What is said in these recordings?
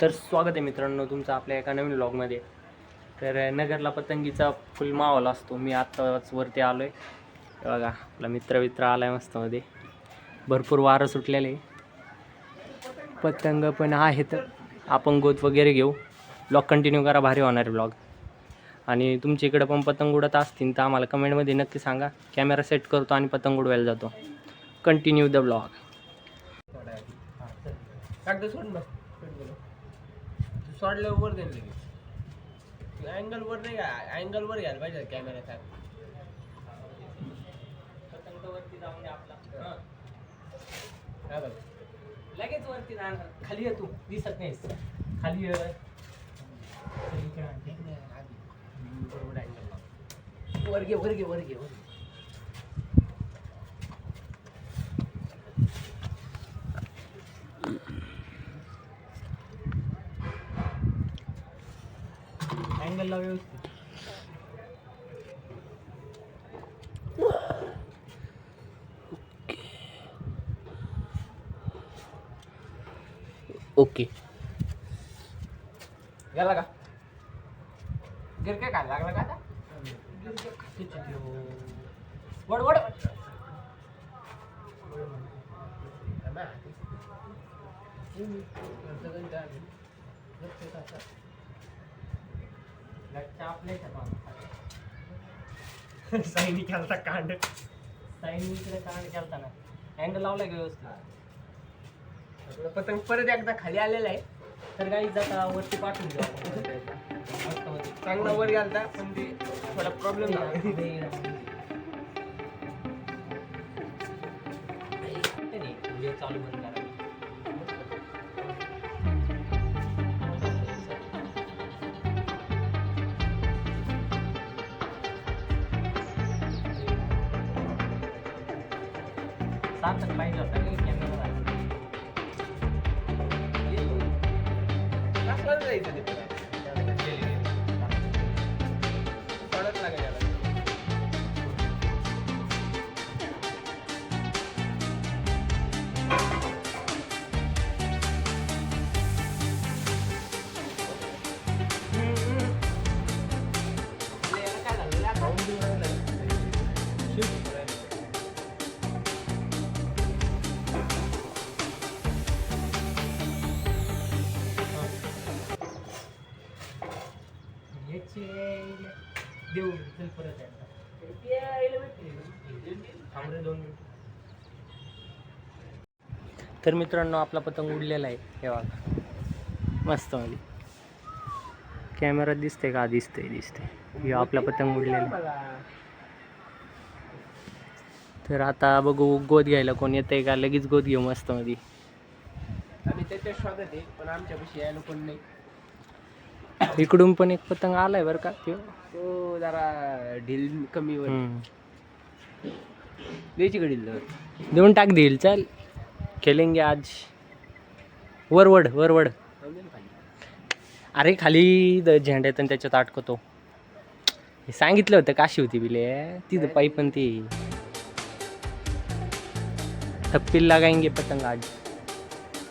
तर स्वागत आहे मित्रांनो तुमचं आपल्या एका नवीन ब्लॉगमध्ये तर नगरला पतंगीचा फुल माहोल असतो. मी आत्ताच वरती आलो आहे बघा आपला मित्र मित्र आला आहे मस्तमध्ये. भरपूर वारं सुटलेले. पतंग पण आहेत. आपण गोत वगैरे घेऊ. ब्लॉग कंटिन्यू करा भारी होणार ब्लॉग आणि तुमच्या इकडं पण पतंग उडत असतील तर आम्हाला कमेंटमध्ये नक्की सांगा. कॅमेरा सेट करतो आणि पतंग उडवायला जातो. कंटिन्यू द ब्लॉग कागद सोडल्यावर वर देईल लगेच. अँगल वर नाही अँगल वर घ्यायला पाहिजे कॅमेऱ्याचा हा. बघ. लगेच वरती जाणार खाली ये तू. दिसत नाहीस. खाली ये. वर घे वर घे वर घे वर घे. अँगल ला व्यवस्थित ओके. गेला का? गिर काय लागला का आता? वड वड. साईनी केलता कांड. साईन इकडे कांड केलता ना अँगल लावलाय का व्यवस्थित. आपलं पतंग परत एकदा खाली आलेला आहे. तर काही जाता वरती पाठवून देऊ. चांगला वर गेलता पण ते थोडा प्रॉब्लेम झाला. सार्थक पाहिजे होता तर मित्रांनो आपला पतंग उडलेला आहे. हे बघा. मस्त मध्ये. कॅमेरा दिसते का? दिसतंय दिसतंय. हे आपला पतंग उडलेला. तर आता बघू गोद घ्यायला कोण येतंय का? लगेच गोद घेऊ मस्त मध्ये. आम्ही त्याच्या शोधात आहे पण आमच्यापाशी यायला कोण नाही. इकडून पण एक पतंग आलाय बरं का. तो जरा ढील कमी वर. द्यायची कडील देऊन टाक देईल चल. खेलेंगे आज. वरवड वरवड. अरे खाली द- झेंड्यात आणि त्याच्यात अटकतो हे सांगितलं होतं काशी होती बिले. तिथं पायी पण ती. थप्पील लागायंगे पतंग आज.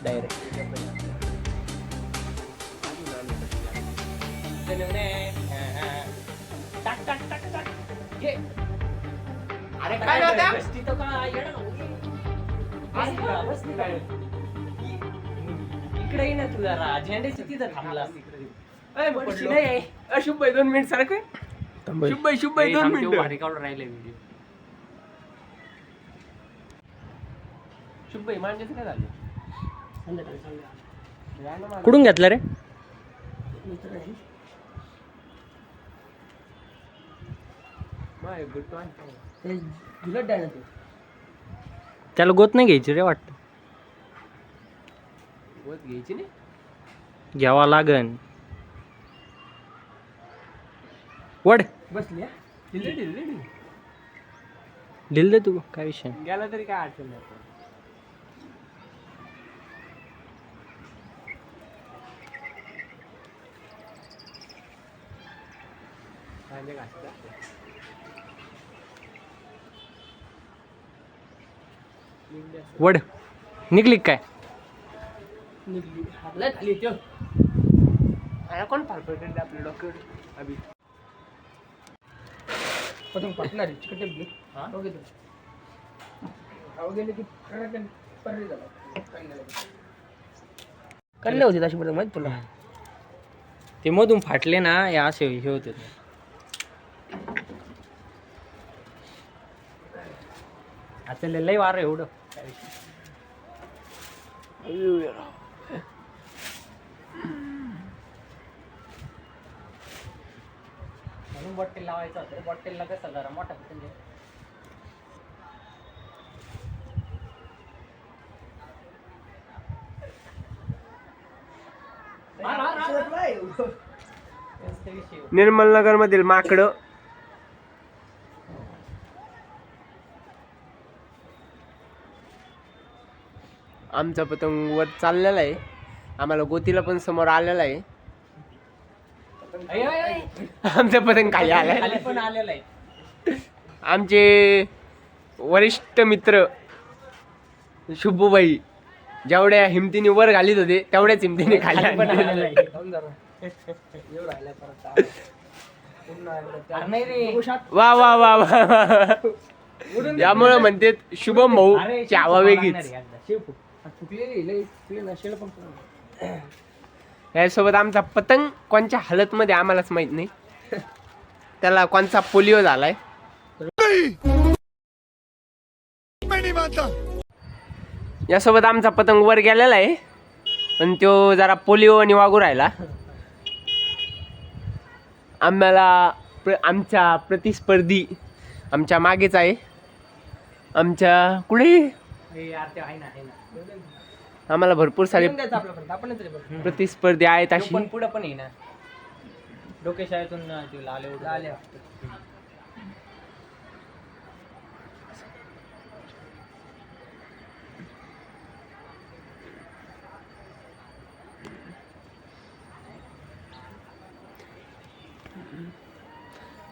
डायरेक्ट अरे काय नव्हता? इकडे ये ना तू जरा. झेंड्याची तिथं थांबला नाही दोन मिनिट सारखं. शुभ भाई शुभ भाई दोन मिनिट. काढून राहिले व्हिडिओ शुभ भाई मांडण्याचं काय झालं. कुठून घेतलं रे? त्याला गोत नाही घ्यायची रे वाटतं. वत घ्यायची नाही? घ्यावा लागन. वड. बसली हा? ढिल्ली, ढिल्ली, ढिल्ली. दिल दे तू काय विषय? नाही. गेला तरी काय अडचण नाही. कांदे. वड निघली काय? निघली. हातला खाली त्यो आया कोण फारफळ करते आपल्या डॉक्टर अभि. पतंग फाटणार आहे चिकट टेप घे हा? हो घे तू. अहो गेले की खरं पर्री झाला. कडले होते तशी पतंग माहीत तुला? ते मधून फाटले ना हे असे हे होते. आता लय वार एवढं. म्हणून बॉटेल लावायचं होतं. बॉटेलला कसं जरा मोठा म्हणजे निर्मल नगर मधील माकड. आमचा पतंग वर चाललेला आहे. आम्हाला गोतीला पण समोर आलेला आहे. आमचा पतंग खाली आलाय पण आलेला आहे. आमचे वरिष्ठ मित्र शुभूबाई जेवढ्या हिमतीने वर घालीत होते तेवढ्याच हिमतीने खाली वा वा वा वा यामुळे म्हणते शुभम भाऊ चावा शिव वेगळीच. आहे. यासोबत आमचा पतंग कोणच्या हालत मध्ये आम्हालाच माहीत नाही. त्याला कोणचा पोलिओ झालाय. यासोबत आमचा पतंग वर गेलेला आहे. पण तो जरा पोलिओ आणि वागू राहिला. आम्हाला प्र- आमच्या प्रतिस्पर्धी आमच्या मागेच आहे. आमच्या कुठे? ए, आम्हाला भरपूर सारे प्रतिस्पर्धी आहेत अशी. पण पुढं पण ना डोके शाळेतून उडून आले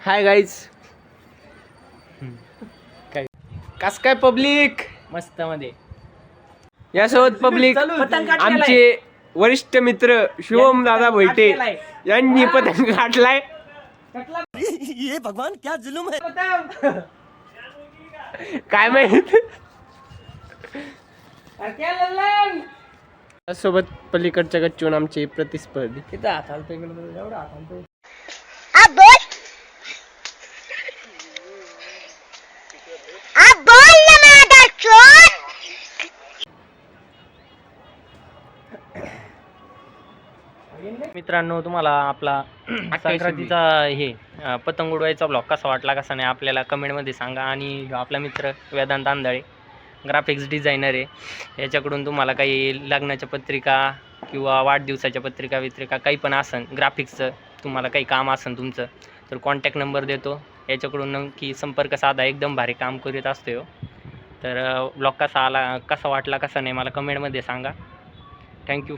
हाय गाईज काय कस काय पब्लिक मस्त मध्ये. यासोबत पब्लिक आमचे वरिष्ठ मित्र शिवम दादा भोईटे. यांनी पतंग काढलाय. काय माहीत? सोबत पलीकडच्या गच्चून आमचे प्रतिस्पर्धी. अब बोल अब बोल ना माझा चोर मित्रांनो तुम्हाला आपला संक्रांतीचा हे अं, पतंग उडवायचा ब्लॉग कसा वाटला कसा नाही आपल्याला कमेंटमध्ये सांगा. आणि आपला मित्र वेदांत आंधळे ग्राफिक्स डिझायनर आहे. याच्याकडून तुम्हाला काही लग्नाच्या पत्रिका किंवा वाढदिवसाच्या पत्रिका वित्रिका काही पण असन ग्राफिक्सचं तुम्हाला काही काम असन तुमचं तर कॉन्टॅक्ट नंबर देतो. याच्याकडून नक्की संपर्क साधा. एकदम भारी काम करीत असतो ह्यो. तर ब्लॉग कसा आला कसा वाटला कसा नाही मला कमेंटमध्ये सांगा. थँक्यू